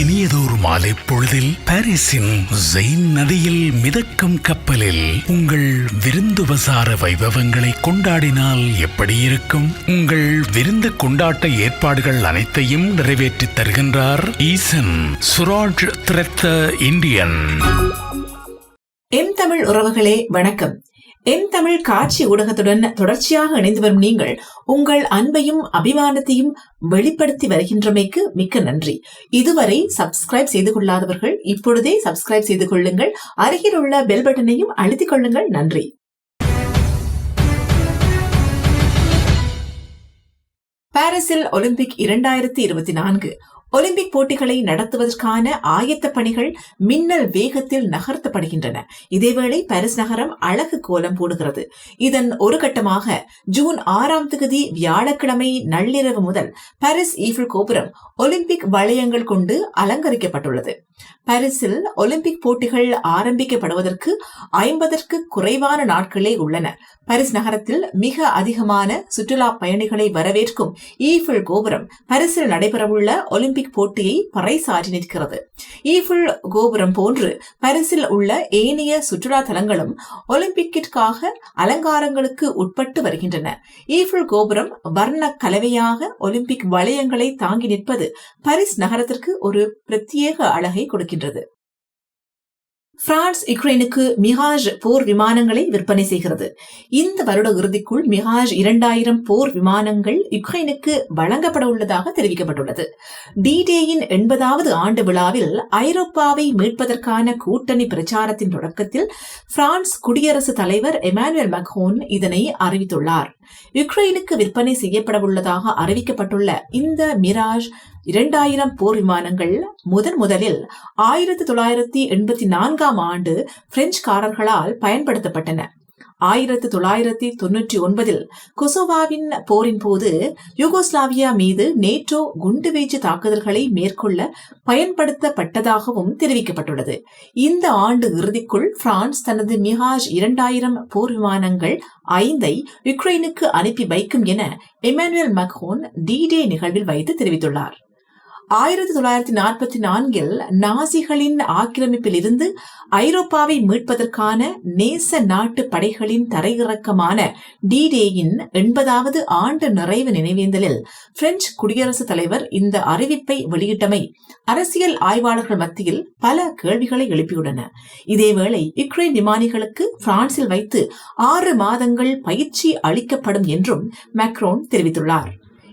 இனியதோர் மாலை பொழுதில் பாரிஸின் ஜெயின் நதியில் மிதக்கும் கப்பலில் உங்கள் விருந்துபசார வைபவங்களை கொண்டாடினால் எப்படி இருக்கும்? உங்கள் விருந்து கொண்டாட்ட ஏற்பாடுகள் அனைத்தையும் நிறைவேற்றித் தருகின்றார் ஈசன் சுராஜ் திரத்த இந்தியன். எம் தமிழ் உறவுகளே வணக்கம். எம் தமிழ் காட்சி ஊடகத்துடன் தொடர்ச்சியாக இணைந்து வரும் நீங்கள் உங்கள் அன்பையும் அபிமானத்தையும் வெளிப்படுத்தி வருகின்றமைக்கு மிக்க நன்றி. இதுவரை சப்ஸ்கிரைப் செய்து கொள்ளாதவர்கள் இப்பொழுதே சப்ஸ்கிரைப் செய்து கொள்ளுங்கள். அருகில் உள்ள பெல் பட்டனையும் அழுத்திக் கொள்ளுங்கள். நன்றி. பாரிஸில் ஒலிம்பிக் இரண்டாயிரத்தி இருபத்தி நான்கு. ஒலிம்பிக் போட்டிகளை நடத்துவதற்கான ஆயத்த பணிகள் மின்னல் வேகத்தில் நகர்த்தப்படுகின்றன. இதேவேளை பாரிஸ் நகரம் அழகு கோலம் போடுகிறது. இதன் ஒரு கட்டமாக ஜூன் ஆறாம் தேதி வியாழக்கிழமை நள்ளிரவு முதல் பாரிஸ் ஈஃபிள் கோபுரம் ஒலிம்பிக் வளையங்கள் கொண்டு அலங்கரிக்கப்பட்டுள்ளது. பாரிஸில் ஒலிம்பிக் போட்டிகள் ஆரம்பிக்கப்படுவதற்கு ஐம்பதற்கு குறைவான நாட்களே உள்ளன. பாரிஸ் நகரத்தில் மிக அதிகமான சுற்றுலா பயணிகளை வரவேற்கும் ஈஃபில் கோபுரம் பாரிஸில் நடைபெறவுள்ள ஒலிம்பிக் போட்டியை பறைசாற்றி நிற்கிறது. ஈஃபில் கோபுரம் போன்று பாரிஸில் உள்ள ஏனைய சுற்றுலா தலங்களும் ஒலிம்பிக்கிற்காக அலங்காரங்களுக்கு உட்பட்டு வருகின்றன. ஈஃபில் கோபுரம் வர்ண கலவையாக ஒலிம்பிக் வளையங்களை தாங்கி நிற்பது பாரிஸ் நகரத்திற்கு ஒரு பிரத்யேக அழகை கொடுக்கின்றது. பிரான்ஸ் யுக்ரைனுக்கு மிகாஜ் போர் விமானங்களை விற்பனை செய்கிறது. இந்த வருட இறுதிக்குள் மிகாஜ் இரண்டாயிரம் போர் விமானங்கள் யுக்ரைனுக்கு வழங்கப்பட உள்ளதாக தெரிவிக்கப்பட்டுள்ளது. டிடேயின் எண்பதாவது ஆண்டு விழாவில் ஐரோப்பாவை மீட்பதற்கான கூட்டணி பிரச்சாரத்தின் தொடக்கத்தில் பிரான்ஸ் குடியரசுத் தலைவர் எமானுவேல் மக்ஹோன் இதனை அறிவித்துள்ளார். யுக்ரைனுக்கு விற்பனை செய்யப்பட உள்ளதாக அறிவிக்கப்பட்டுள்ள இந்த மிராஜ் இரண்டாயிரம் போர் விமானங்கள் முதன் முதலில் ஆயிரத்தி தொள்ளாயிரத்தி எண்பத்தி நான்காம் ஆண்டு பிரெஞ்சுக்காரர்களால் பயன்படுத்தப்பட்டன. ஆயிரத்தி தொள்ளாயிரத்தி தொன்னூற்றி ஒன்பதில் கொசோவாவின் போரின் போது யூகோஸ்லாவியா மீது நேட்டோ குண்டுவீச்சு தாக்குதல்களை மேற்கொள்ள பயன்படுத்தப்பட்டதாகவும் தெரிவிக்கப்பட்டுள்ளது. இந்த ஆண்டு இறுதிக்குள் பிரான்ஸ் தனது மிகாஜ் இரண்டாயிரம் போர் விமானங்கள் ஐந்தை யுக்ரைனுக்கு அனுப்பி வைக்கும் என எமானுவேல் மக்ஹோன் டிடே நிகழ்வில் வைத்து தெரிவித்துள்ளார். ஆயிரத்தி தொள்ளாயிரத்தி நாற்பத்தி நான்கில் நாசிகளின் ஆக்கிரமிப்பில் இருந்து ஐரோப்பாவை மீட்பதற்கான நேச நாட்டு படைகளின் தரையிறக்கமான டிடேயின் எண்பதாவது ஆண்டு நிறைவு நினைவேந்தலில் பிரெஞ்சு குடியரசுத் தலைவர் இந்த அறிவிப்பை வெளியிட்டமை அரசியல் ஆய்வாளர்கள் மத்தியில் பல கேள்விகளை எழுப்பியுள்ளன. இதேவேளை யுக்ரைன் விமானிகளுக்கு பிரான்சில் வைத்து ஆறு மாதங்கள் பயிற்சி அளிக்கப்படும் என்றும் மேக்ரோன் தெரிவித்துள்ளார்.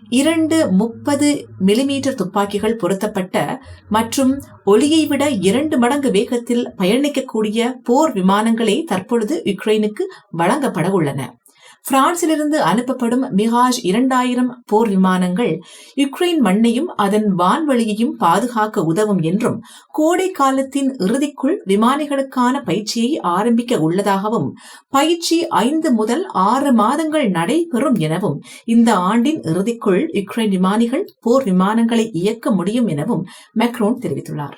இரண்டு முப்பது மில்லிமீட்டர் துப்பாக்கிகள் பொருத்தப்பட்ட மற்றும் ஒளியை விட இரண்டு மடங்கு வேகத்தில் பயணிக்கக்கூடிய போர் விமானங்களே தற்பொழுது யுக்ரைனுக்கு வழங்கப்பட உள்ளன. பிரான்சிலிருந்து அனுப்பப்படும் மிகாஜ் இரண்டாயிரம் போர் விமானங்கள் யுக்ரைன் மண்ணையும் அதன் வான்வெளியையும் பாதுகாக்க உதவும் என்றும் கோடை காலத்தின் இறுதிக்குள் விமானிகளுக்கான பயிற்சியை ஆரம்பிக்க உள்ளதாகவும் பயிற்சி ஐந்து முதல் ஆறு மாதங்கள் நடைபெறும் எனவும் இந்த ஆண்டின் இறுதிக்குள் யுக்ரைன் விமானிகள் போர் விமானங்களை இயக்க முடியும் எனவும் மெக்ரோன் தெரிவித்துள்ளார்.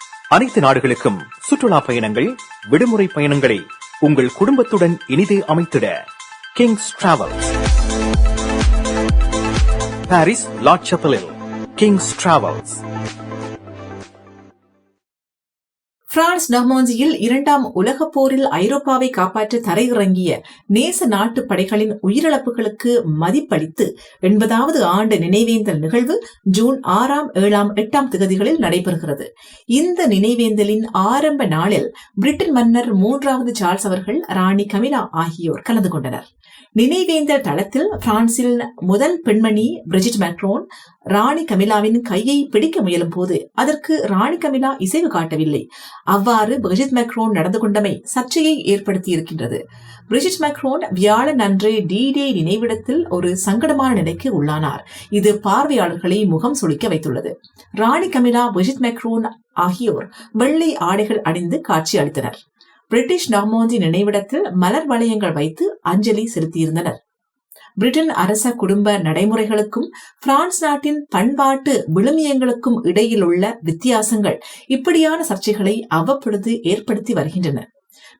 அனைத்து நாடுகளுக்கும் சுற்றுலா பயணங்கள் விடுமுறை பயணங்களை உங்கள் குடும்பத்துடன் இனிதே அமைத்திட கிங்ஸ் டிராவல் பாரிஸ் லாட் சப்பலில் கிங்ஸ் டிராவல்ஸ் பிரான்ஸ் நர்மாஞ்சியில் இரண்டாம் உலகப் போரில் ஐரோப்பாவை காப்பாற்ற தரையிறங்கிய நேச நாட்டு படைகளின் உயிரிழப்புகளுக்கு மதிப்பளித்து எண்பதாவது ஆண்டு நினைவேந்தல் நிகழ்வு ஜூன் ஆறாம் ஏழாம் எட்டாம் திகதிகளில் நடைபெறுகிறது. இந்த நினைவேந்தலின் ஆரம்ப நாளில் பிரிட்டன் மன்னர் மூன்றாவது சார்ல்ஸ் அவர்கள் ராணி கமிலா ஆகியோர் கலந்து கொண்டனர். நினைவேந்தல் தளத்தில் பிரான்சில் முதல் பெண்மணி பிரிஜிட் மேக்ரோன் ராணி கமிலாவின் கையை பிடிக்க முயலும் போது அதற்கு ராணி கமிலா இசைவு காட்டவில்லை. அவ்வாறு பிரிஜிட் மேக்ரோன் நடந்து கொண்டமை சர்ச்சையை ஏற்படுத்தியிருக்கின்றது. பிரிஜிட் மேக்ரோன் வியாழன் அன்று டி டே நினைவிடத்தில் ஒரு சங்கடமான நிலைக்கு உள்ளானார். இது பார்வையாளர்களை முகம் சுளிக்க வைத்துள்ளது. ராணி கமிலா பிரிஜிட் மேக்ரோன் ஆகியோர் வெள்ளை ஆடைகள் அணிந்து காட்சி அளித்தனர். பிரிட்டிஷ் நார்மோந்தி நினைவிடத்தில் மலர் வளையங்கள் வைத்து அஞ்சலி செலுத்தியிருந்தனர். பிரிட்டன் அரச குடும்ப நடைமுறைகளுக்கும் பிரான்ஸ் நாட்டின் பண்பாட்டு விழுமியங்களுக்கும் இடையில் உள்ள வித்தியாசங்கள் இப்படியான சர்ச்சைகளை அவ்வப்பொழுது ஏற்படுத்தி வருகின்றன.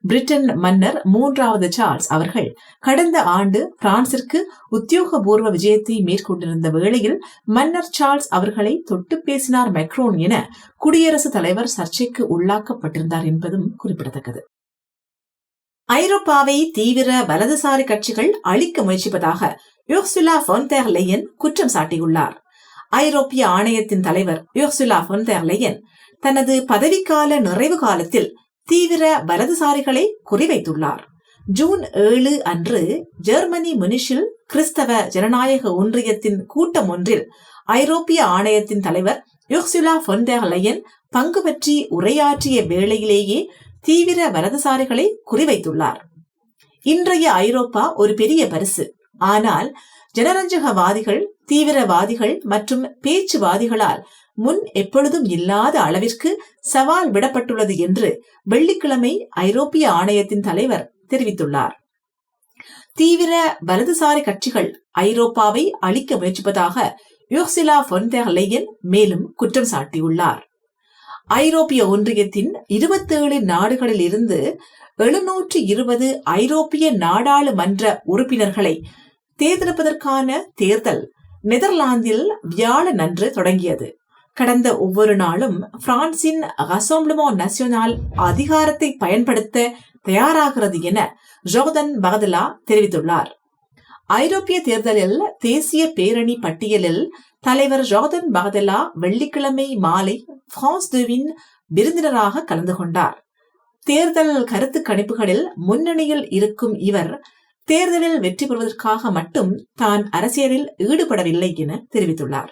பிரிட்டன் மன்னர் மூன்றாவது சார்ல்ஸ் அவர்கள் கடந்த ஆண்டு பிரான்சிற்கு உத்தியோகபூர்வ விஜயத்தை மேற்கொண்டிருந்த வேளையில் மன்னர் சார்ல்ஸ் அவர்களை தொட்டு பேசினார் மெக்ரோன் என குடியரசுத் தலைவர் சர்ச்சைக்கு உள்ளாக்கப்பட்டிருந்தார் என்பதும் குறிப்பிடத்தக்கது. ஐரோப்பாவை தீவிர வலதுசாரி கட்சிகள் அழிக்க முயற்சிப்பதாக யோர்சுலா ஃபோன்தேர் லெயன் குற்றம் சாட்டியுள்ளார். ஐரோப்பிய ஆணையத்தின் தலைவர் யோர்சுலா ஃபோன்தேர் லெயன் தனது பதவிக்கால நிறைவு காலத்தில் தீவிர வலதுசாரிகளை குறிவைத்துள்ளார். ஜூன் ஏழு அன்று ஜெர்மனி முனிஷில் கிறிஸ்தவ ஜனநாயக ஒன்றியத்தின் கூட்டம் ஒன்றில் ஐரோப்பிய ஆணையத்தின் தலைவர் யோர்சுலா ஃபொன்டேர் லயன் பங்கு பற்றி உரையாற்றிய வேளையிலேயே தீவிர வலதுசாரிகளை குறிவைத்துள்ளார். இன்றைய ஐரோப்பா ஒரு பெரிய பரிசு. ஆனால் ஜனரஞ்சகவாதிகள் தீவிரவாதிகள் மற்றும் பேச்சுவாதிகளால் முன் எப்பொழுதும் இல்லாத அளவிற்கு சவால் விடப்பட்டுள்ளது என்று வெள்ளிக்கிழமை ஐரோப்பிய ஆணையத்தின் தலைவர் தெரிவித்துள்ளார். தீவிர வலதுசாரி கட்சிகள் ஐரோப்பாவை அழிக்க முயற்சிப்பதாக யூசிலா ஃபொன்டேர் லெயன் மேலும் குற்றம் சாட்டியுள்ளார். ஐரோப்பிய ஒன்றியத்தின் இருபத்தேழு நாடுகளில் இருந்து எழுநூற்று இருபது ஐரோப்பிய நாடாளுமன்ற உறுப்பினர்களை தேர்ந்தெடுப்பதற்கான தேர்தல் நெதர்லாந்தில் வியாழன் அன்று தொடங்கியது. கடந்த ஒவ்வொரு நாளும் பிரான்சின் அசோம்லமோ நசியோனால் அதிகாரத்தை பயன்படுத்த தயாராகிறது என ஜோர்தன் பகதலா தெரிவித்துள்ளார். ஐரோப்பிய தேர்தலில் தேசிய பேரணி பட்டியலில் தலைவர் ஜார்டன் பகதலா வெள்ளிக்கிழமை மாலை பிரான்ஸ் துவின் விருந்தினராக கலந்து கொண்டார். தேர்தல் கருத்து கணிப்புகளில் முன்னணியில் இருக்கும் இவர் தேர்தலில் வெற்றி பெறுவதற்காக மட்டும் தான் அரசியலில் ஈடுபடவில்லை என தெரிவித்துள்ளார்.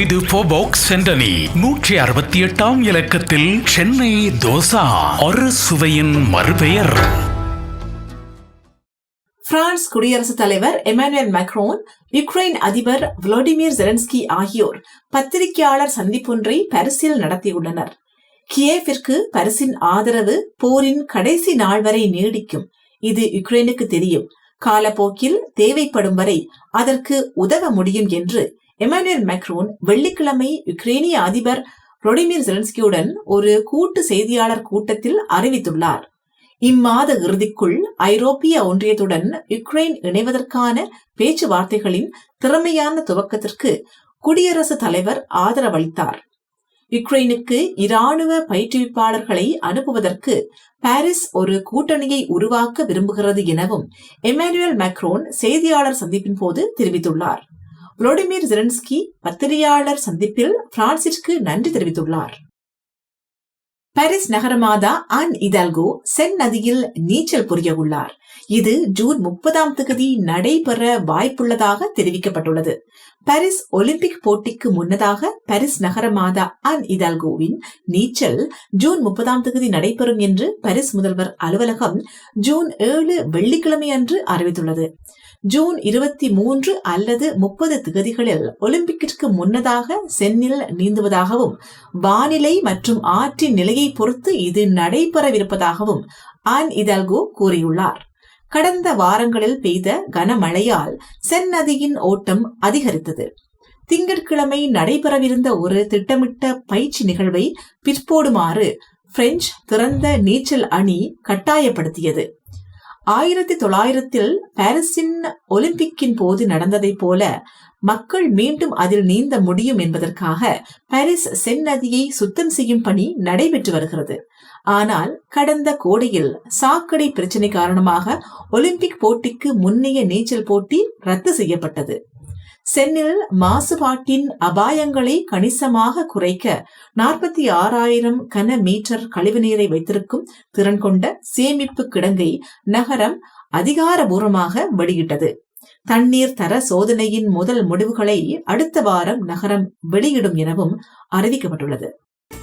இது போபாக்ஸ் சென்டனி நூற்றி அறுபத்தி எட்டாம் இலக்கத்தில் சென்னை தோசா. ஒரு சுவையின் மறுபெயர். பிரான்ஸ் குடியரசுத் தலைவர் எமானுவேல் மேக்ரோன் யுக்ரைன் அதிபர் விளாடிமிர் ஜெலன்ஸ்கி ஆகியோர் பத்திரிகையாளர் சந்திப்பொன்றை பரிசில் நடத்தியுள்ளனர். கியேவிற்கு பரிசின் ஆதரவு போரின் கடைசி நாள் வரை நீடிக்கும். இது யுக்ரைனுக்கு தெரியும். காலப்போக்கில் தேவைப்படும் வரை அதற்கு உதவ முடியும் என்று எமானுவேல் மேக்ரோன் வெள்ளிக்கிழமை யுக்ரேனிய அதிபர் ரொடிமிர் ஜெலன்ஸ்கியுடன் ஒரு கூட்டு செய்தியாளர் கூட்டத்தில் அறிவித்துள்ளார். இம்மாத இறுதிக்குள் ஐரோப்பிய ஒன்றியத்துடன் யுக்ரைன் இணைவதற்கான பேச்சுவார்த்தைகளின் திறமையான துவக்கத்திற்கு குடியரசுத் தலைவர் ஆதரவளித்தார். யுக்ரைனுக்கு இராணுவ பயிற்றுவிப்பாளர்களை அனுப்புவதற்கு பாரிஸ் ஒரு கூட்டணியை உருவாக்க விரும்புகிறது எனவும் எமானுவேல் மேக்ரோன் செய்தியாளர் சந்திப்பின் போது தெரிவித்துள்ளார். விளாடிமிர் ஜெலன்ஸ்கி பத்திரிகையாளர் சந்திப்பில் பிரான்சிற்கு நன்றி தெரிவித்துள்ளார். பாரிஸ் நகரமாதா அன் இதல்கோ சென் நதியில் நீச்சல் புரிய உள்ளார் இது ஜூன் முப்பதாம் தேதி நடைபெற வாய்ப்புள்ளதாக தெரிவிக்கப்பட்டுள்ளது. பாரிஸ் ஒலிம்பிக் போட்டிக்கு முன்னதாக பாரிஸ் நகரமாதா அன் இதல்கோவின் நீச்சல் ஜூன் முப்பதாம் தேதி நடைபெறும் என்று பாரிஸ் முதல்வர் அலுவலகம் ஜூன் ஏழு வெள்ளிக்கிழமை அன்று அறிவித்துள்ளது. ஜூன் இருபத்தி மூன்று அல்லது முப்பது திகதிகளில் ஒலிம்பிக்கிற்கு முன்னதாக சென்னில் நீந்துவதாகவும் வானிலை மற்றும் ஆற்றின் நிலையை பொறுத்து இது நடைபெறவிருப்பதாகவும் ஆன் இதல்கோ கூறியுள்ளார். கடந்த வாரங்களில் பெய்த கனமழையால் சென் நதியின் ஓட்டம் அதிகரித்தது. திங்கட்கிழமை நடைபெறவிருந்த ஒரு திட்டமிட்ட பயிற்சி நிகழ்வை பிற்போடுமாறு பிரெஞ்சு திறந்த நீச்சல் அணி கட்டாயப்படுத்தியது. ஆயிரத்தி தொள்ளாயிரத்தில் பாரிஸின் ஒலிம்பிக்கின் போது நடந்ததைப் போல மக்கள் மீண்டும் அதில் நீந்த முடியும் என்பதற்காக பாரிஸ் சென் நதியை சுத்தம் செய்யும் பணி நடைபெற்று வருகிறது. ஆனால் கடந்த கோடையில் சாக்கடை பிரச்சினை காரணமாக ஒலிம்பிக் போட்டிக்கு முன்னைய நீச்சல் போட்டி ரத்து செய்யப்பட்டது. சென்னில் மாசுபாட்டின் அபாயங்களை கணிசமாக குறைக்க நாற்பத்தி ஆறாயிரம் கன மீட்டர் கழிவுநீரை வைத்திருக்கும் திறன் கொண்ட சேமிப்பு கிடங்கை நகரம் அதிகாரபூர்வமாக வெளியிட்டது தண்ணீர் தர சோதனையின் முதல் முடிவுகளை அடுத்த வாரம் நகரம் வெளியிடும் எனவும் அறிவிக்கப்பட்டுள்ளது.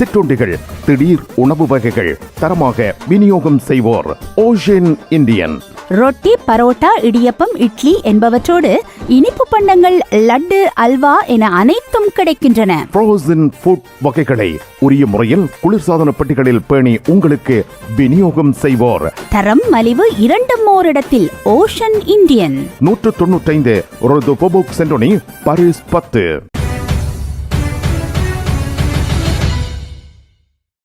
சிற்றுண்டிகள் திடீர் உணவு வகைகள் தரமாக விநியோகம் செய்வோர் ஓஷன் இந்தியன் ரொட்டி பரோட்டா இடியப்பம் இட்லி என்பவற்றோடு இனிப்பு பண்டங்கள் லட்டு அல்வா என அனைத்தும் கிடைக்கின்றன. ஃப்ரோசன் ஃபுட் வகைகளை உரிய முறையில் குளிர்சாதன பெட்டிகளில் பேணி உங்களுக்கு விநியோகம் செய்வோர். தரம் மலிவு இரண்டும் ஓரிடத்தில் ஓஷன் இந்தியன் நூற்று தொண்ணூற்றைந்து ஒரு சென்டோனி பாரிஸ் பத்து.